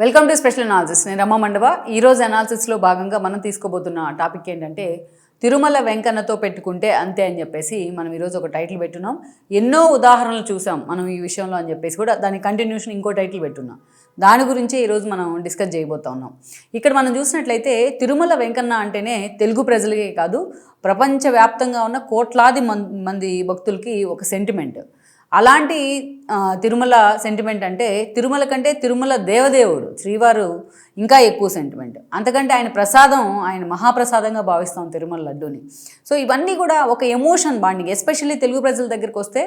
Welcome to special analysis నేను రమ్మ మండవ. ఈరోజు అనాలిసిస్లో భాగంగా మనం తీసుకోబోతున్న టాపిక్ ఏంటంటే తిరుమల వెంకన్నతో పెట్టుకుంటే అంతే అని చెప్పేసి మనం ఈరోజు ఒక టైటిల్ పెట్టున్నాం. ఎన్నో ఉదాహరణలు చూసాం మనం ఈ విషయంలో అని చెప్పేసి కూడా దాని కంటిన్యూషన్ ఇంకో టైటిల్ పెట్టున్నాం. దాని గురించే ఈరోజు మనం డిస్కస్ చేయబోతా ఉన్నాం. ఇక్కడ మనం చూసినట్లయితే తిరుమల వెంకన్న అంటేనే తెలుగు ప్రజలకే కాదు ప్రపంచవ్యాప్తంగా ఉన్న కోట్లాది మం- మంది భక్తులకి ఒక సెంటిమెంట్ అలాంటి తిరుమల సెంటిమెంట్ అంటే తిరుమల కంటే తిరుమల దేవదేవుడు శ్రీవారు ఇంకా ఎక్కువ సెంటిమెంట్ అంతకంటే ఆయన ప్రసాదం ఆయన మహాప్రసాదంగా భావిస్తాం తిరుమల లడ్డూని. సో ఇవన్నీ కూడా ఒక ఎమోషన్ బాండింగ్ ఎస్పెషల్లీ తెలుగు ప్రజల దగ్గరికి వస్తే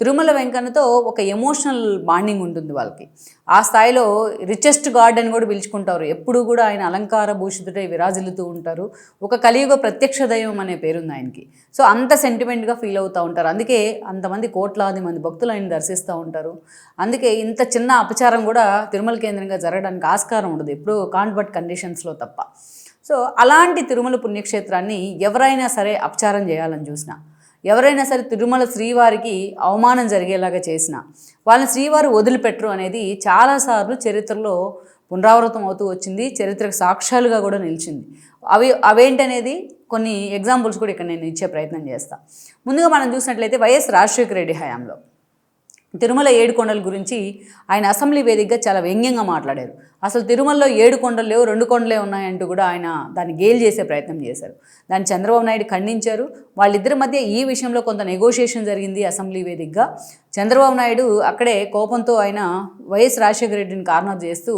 తిరుమల వెంకన్నతో ఒక ఎమోషనల్ బాండింగ్ ఉంటుంది వాళ్ళకి. ఆ స్థాయిలో రిచెస్ట్ గాడ్ అని కూడా పిలుచుకుంటారు. ఎప్పుడు కూడా ఆయన అలంకార భూషితుడై విరాజిల్లుతూ ఉంటారు. ఒక కలియుగ ప్రత్యక్ష దైవం అనే పేరుంది ఆయనకి. సో అంత సెంటిమెంట్గా ఫీల్ అవుతూ ఉంటారు. అందుకే అంతమంది కోట్లాది మంది భక్తులు ఆయన దర్శిస్తూ ఉంటారు. అందుకే ఇంత చిన్న అపచారం కూడా తిరుమల కేంద్రంగా జరగడానికి ఆస్కారం ఉండదు. ఎప్పుడూ కాన్వర్ట్ కండిషన్స్లో తప్ప. సో అలాంటి తిరుమల పుణ్యక్షేత్రాన్ని ఎవరైనా సరే అపచారం చేయాలని చూసినా ఎవరైనా సరే తిరుమల శ్రీవారికి అవమానం జరిగేలాగా చేసిన వాళ్ళని శ్రీవారు వదిలిపెట్టరు అనేది చాలాసార్లు చరిత్రలో పునరావృతం అవుతూ వచ్చింది. చరిత్రకు సాక్ష్యాలుగా కూడా నిలిచింది. అవి అవేంటనేది కొన్ని ఎగ్జాంపుల్స్ కూడా ఇక్కడ నేను ఇచ్చే ప్రయత్నం చేస్తాను ముందుగా మనం చూసినట్లయితే వైఎస్ రాజశేఖర రెడ్డి హయాంలో. తిరుమల ఏడు కొండల గురించి ఆయన అసెంబ్లీ వేదికగా చాలా వ్యంగ్యంగా మాట్లాడారు. అసలు తిరుమలలో ఏడు కొండలు లేవు రెండు కొండలే ఉన్నాయంటూ కూడా ఆయన దాన్ని గేల్ చేసే ప్రయత్నం చేశారు. దాన్ని చంద్రబాబు నాయుడు ఖండించారు. వాళ్ళిద్దరి మధ్య ఈ విషయంలో కొంత నెగోషియేషన్ జరిగింది అసెంబ్లీ వేదికగా. చంద్రబాబు నాయుడు అక్కడే కోపంతో ఆయన వైఎస్ రాజశేఖర రెడ్డిని కార్నర్ చేస్తూ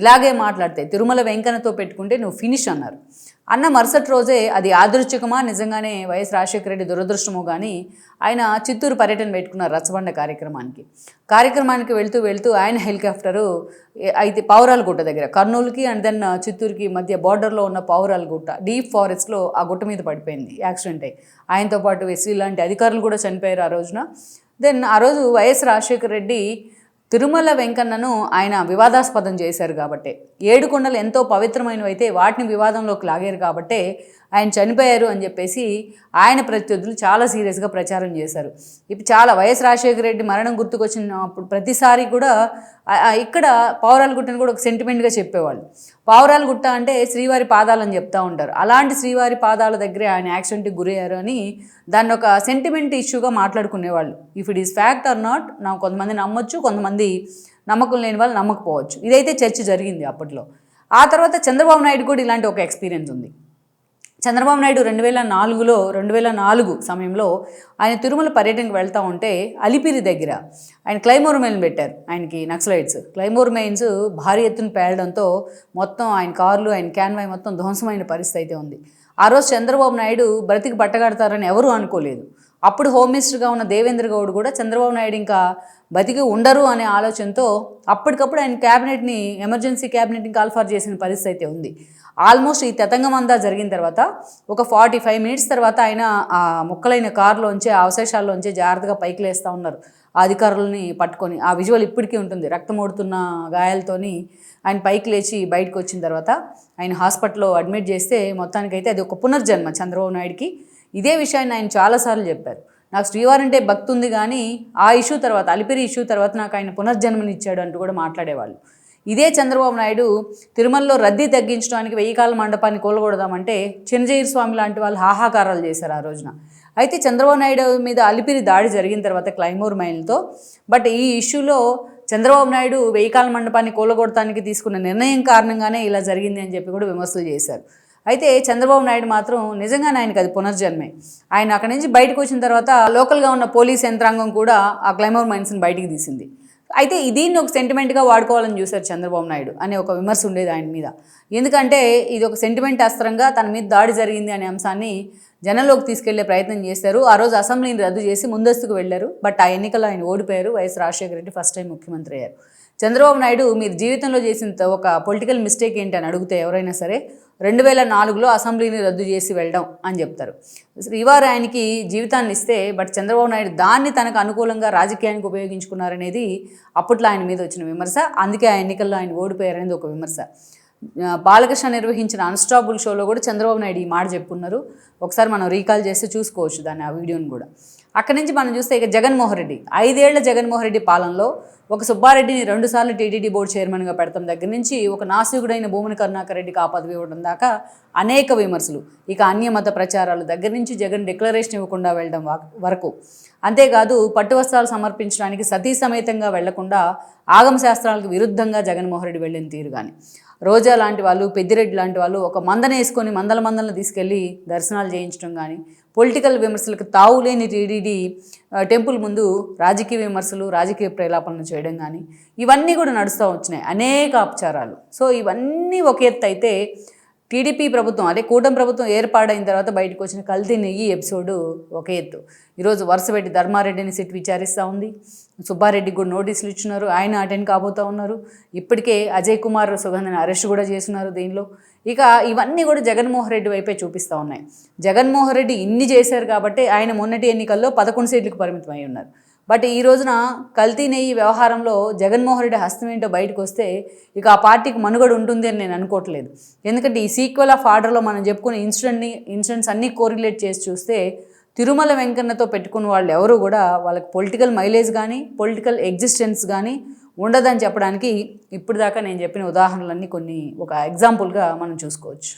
ఇలాగే మాట్లాడితే తిరుమల వెంకన్నతో పెట్టుకుంటే నువ్వు ఫినిష్ అన్నారు. అన్న మరుసటి రోజే అది ఆదృచ్ఛికమా నిజంగానే వైఎస్ రాజశేఖర రెడ్డి దురదృష్టమో కానీ ఆయన చిత్తూరు పర్యటన పెట్టుకున్నారు రచ్చబండ కార్యక్రమానికి. కార్యక్రమానికి వెళ్తూ వెళ్తూ ఆయన హెలికాప్టరు అయితే పావురాల గుట్ట దగ్గర కర్నూలుకి అండ్ దెన్ చిత్తూరుకి మధ్య బార్డర్లో ఉన్న పావురాల గుట్ట డీప్ ఫారెస్ట్లో ఆ గుట్ట మీద పడిపోయింది యాక్సిడెంట్ అయ్యి. ఆయనతో పాటు ఎస్సీ లాంటి అధికారులు కూడా చనిపోయారు ఆ రోజున. దెన్ ఆ రోజు వైఎస్ రాజశేఖర రెడ్డి తిరుమల వెంకన్నను ఆయన వివాదాస్పదం చేశారు కాబట్టే. ఏడు కొండలు ఎంతో పవిత్రమైనవి అయితే వాటిని వివాదంలోకి లాగారు కాబట్టే ఆయన చనిపోయారు అని చెప్పేసి ఆయన ప్రత్యర్థులు చాలా సీరియస్గా ప్రచారం చేశారు. ఇప్పుడు చాలా వైఎస్ రాజశేఖర రెడ్డి మరణం గుర్తుకొచ్చినప్పుడు ప్రతిసారి కూడా ఇక్కడ పావురాల గుట్టని కూడా ఒక సెంటిమెంట్గా చెప్పేవాళ్ళు. పావురాల గుట్ట అంటే శ్రీవారి పాదాలని చెప్తూ ఉంటారు. అలాంటి శ్రీవారి పాదాల దగ్గరే ఆయన యాక్సిడెంట్కి గురయ్యారు అని దాన్ని ఒక సెంటిమెంట్ ఇష్యూగా మాట్లాడుకునేవాళ్ళు. If it is fact or not నా కొంతమంది నమ్మొచ్చు కొంతమంది నమ్మకం లేని వాళ్ళు నమ్మకపోవచ్చు. ఇదైతే చర్చ జరిగింది అప్పట్లో. ఆ తర్వాత చంద్రబాబు నాయుడు కూడా ఇలాంటి ఒక ఎక్స్పీరియన్స్ ఉంది. చంద్రబాబు నాయుడు రెండు వేల నాలుగులో రెండు వేల నాలుగు సమయంలో ఆయన తిరుమల పర్యటనకు వెళ్తూ ఉంటే అలిపిరి దగ్గర ఆయన క్లైమోర్ మెయిన్ పెట్టారు. ఆయనకి నక్సలైట్స్. క్లైమోర్ మెయిన్స్ భారీ ఎత్తున పేలడంతో మొత్తం ఆయన కార్లు ఆయన క్యాన్వాయ్ మొత్తం ధ్వంసమైన పరిస్థితి అయితే ఉంది. ఆ రోజు చంద్రబాబు నాయుడు బ్రతికి పట్టగడతారని ఎవరూ అనుకోలేదు. అప్పుడు హోమ్ మినిస్టర్గా ఉన్న దేవేంద్ర గౌడ్ కూడా చంద్రబాబు నాయుడు ఇంకా బతికి ఉండరు అనే ఆలోచనతో అప్పటికప్పుడు ఆయన క్యాబినెట్ని ఎమర్జెన్సీ క్యాబినెట్ని కాల్ఫార్ చేసిన పరిస్థితి అయితే ఉంది. ఆల్మోస్ట్ ఈ తతంగం అంతా జరిగిన తర్వాత ఒక ఫార్టీ ఫైవ్ మినిట్స్ తర్వాత ఆయన ఆ ముక్కలైన కారులోంచి ఆ అవశేషాల్లోంచి జాగ్రత్తగా పైకి లేస్తూ ఉన్నారు. ఆ అధికారులని పట్టుకొని ఆ విజువల్ ఇప్పటికీ ఉంటుంది. రక్తం ఓడుతున్న గాయాలతోని ఆయన పైకి లేచి బయటకు వచ్చిన తర్వాత ఆయన హాస్పిటల్లో అడ్మిట్ చేస్తే మొత్తానికైతే అది ఒక పునర్జన్మ చంద్రబాబు నాయుడికి. ఇదే విషయాన్ని ఆయన చాలాసార్లు చెప్పారు. నాకు శ్రీవారంటే భక్తి ఉంది కానీ ఆ ఇష్యూ తర్వాత అలిపిరి ఇష్యూ తర్వాత నాకు ఆయన పునర్జన్మనిచ్చాడు అంటూ కూడా మాట్లాడేవాళ్ళు. ఇదే చంద్రబాబు నాయుడు తిరుమలలో రద్దీ తగ్గించడానికి వెయ్యి కాల మండపాన్ని కూలగొడదామంటే చిన్నజీవి స్వామి లాంటి వాళ్ళు హాహాకారాలు చేశారు ఆ రోజున. అయితే చంద్రబాబు నాయుడు మీద అలిపిరి దాడి జరిగిన తర్వాత క్లైమోర్ మైల్తో బట్ ఈ ఇష్యూలో చంద్రబాబు నాయుడు వెయ్యి కాల మండపాన్ని కూలగొడటానికి తీసుకున్న నిర్ణయం కారణంగానే ఇలా జరిగింది అని చెప్పి కూడా విమర్శలు చేశారు. అయితే చంద్రబాబు నాయుడు మాత్రం నిజంగానే ఆయనకు అది పునర్జన్మే. ఆయన అక్కడి నుంచి బయటకు వచ్చిన తర్వాత లోకల్గా ఉన్న పోలీస్ యంత్రాంగం కూడా ఆ క్లైమోర్ మైన్స్ని బయటికి తీసింది. అయితే దీన్ని ఒక సెంటిమెంట్గా వాడుకోవాలని చూశారు చంద్రబాబు నాయుడు అనే ఒక విమర్శ ఉండేది ఆయన మీద. ఎందుకంటే ఇది ఒక సెంటిమెంట్ అస్త్రంగా తన మీద దాడి జరిగింది అనే అంశాన్ని జనంలోకి తీసుకెళ్ళే ప్రయత్నం చేశారు. ఆ రోజు అసెంబ్లీని రద్దు చేసి ముందస్తుకు వెళ్ళారు. బట్ ఆ ఎన్నికల్లో ఆయన ఓడిపోయారు. YS Rajasekhara Reddy first time ముఖ్యమంత్రి అయ్యారు. చంద్రబాబు నాయుడు మీరు జీవితంలో చేసిన ఒక పొలిటికల్ మిస్టేక్ ఏంటి అని అడిగితే ఎవరైనా సరే రెండు వేల నాలుగులో అసెంబ్లీని రద్దు చేసి వెళ్ళడం అని చెప్తారు. శ్రీవారు ఆయనకి జీవితాన్ని ఇస్తే బట్ చంద్రబాబు నాయుడు దాన్ని తనకు అనుకూలంగా రాజకీయానికి ఉపయోగించుకున్నారనేది అప్పట్లో ఆయన మీద వచ్చిన విమర్శ. అందుకే ఆ ఎన్నికల్లో ఆయన ఓడిపోయారనేది ఒక విమర్శ. బాలకృష్ణ నిర్వహించిన అన్స్టాపుల్ షోలో కూడా చంద్రబాబు నాయుడు ఈ మాట చెప్పున్నారు. ఒకసారి మనం రీకాల్ చేస్తే చూసుకోవచ్చు దాన్ని ఆ వీడియోని కూడా. అక్కడి నుంచి మనం చూస్తే ఇక జగన్మోహన్ రెడ్డి. ఐదేళ్ళ జగన్మోహన్ రెడ్డి పాలనలో ఒక సుబ్బారెడ్డిని రెండుసార్లు టీటీడీ బోర్డు చైర్మన్గా పెడతాం దగ్గర నుంచి ఒక నాసికుడైన భూమన కరుణాకర్ రెడ్డికి ఆ పదవి ఇవ్వడం దాకా అనేక విమర్శలు. ఇక అన్యమత ప్రచారాలు దగ్గర నుంచి జగన్ డిక్లరేషన్ ఇవ్వకుండా వెళ్ళడం వరకు. అంతేకాదు పట్టు వస్త్రాలు సమర్పించడానికి సతీ సమేతంగా వెళ్ళకుండా ఆగమ శాస్త్రాలకు విరుద్ధంగా జగన్మోహన్ రెడ్డి వెళ్ళిన తీరు కానీ రోజా లాంటి వాళ్ళు పెద్దిరెడ్డి లాంటి వాళ్ళు ఒక మందన వేసుకొని మందల మందలను తీసుకెళ్ళి దర్శనాలు చేయించడం కానీ పొలిటికల్ విమర్శలకు తావులేని టీడీడీ టెంపుల్ ముందు రాజకీయ విమర్శలు రాజకీయ ప్రేలాపనలు చేయడం కానీ ఇవన్నీ కూడా నడుస్తూ వచ్చినాయి. అనేక అపచారాలు సో ఇవన్నీ ఒక ఎత్తు అయితే టీడీపీ ప్రభుత్వం అదే కూటమి ప్రభుత్వం ఏర్పాడైన తర్వాత బయటకు వచ్చిన కల్తీ నెయ్యి ఎపిసోడు ఒక ఎత్తు. ఈరోజు వరుస పెట్టి ధర్మారెడ్డిని సిట్ విచారిస్తూ ఉంది. సుబ్బారెడ్డికి కూడా నోటీసులు ఇచ్చినారు. ఆయన అటెండ్ కాబోతూ ఉన్నారు. ఇప్పటికే అజయ్ కుమార్ సుగంధని అరెస్ట్ కూడా చేస్తున్నారు దీనిలో. ఇక ఇవన్నీ కూడా జగన్మోహన్ రెడ్డి వైపే చూపిస్తూ ఉన్నాయి. జగన్మోహన్ రెడ్డి ఇన్ని చేశారు కాబట్టి ఆయన మొన్నటి ఎన్నికల్లో పదకొండు సీట్లకు పరిమితం అయి ఉన్నారు. బట్ ఈ రోజున కల్తీ నెయ్యి వ్యవహారంలో జగన్మోహన్ రెడ్డి హస్తం ఏంటో బయటకు వస్తే ఇక ఆ పార్టీకి మనుగడ ఉంటుంది అని నేను అనుకోవట్లేదు. ఎందుకంటే ఈ సీక్వెల్ ఆఫ్ ఆర్డర్లో మనం చెప్పుకునే ఇన్సిడెంట్ని ఇన్సిడెంట్స్ అన్నీ కోరిలేట్ చేసి చూస్తే తిరుమల వెంకన్నతో పెట్టుకున్న వాళ్ళు ఎవరు కూడా వాళ్ళకి పొలిటికల్ మైలేజ్ కానీ పొలిటికల్ ఎగ్జిస్టెన్స్ కానీ ఉండదని చెప్పడానికి ఇప్పుడు దాకా నేను చెప్పిన ఉదాహరణలన్నీ కొన్ని ఒక ఎగ్జాంపుల్గా మనం చూసుకోవచ్చు.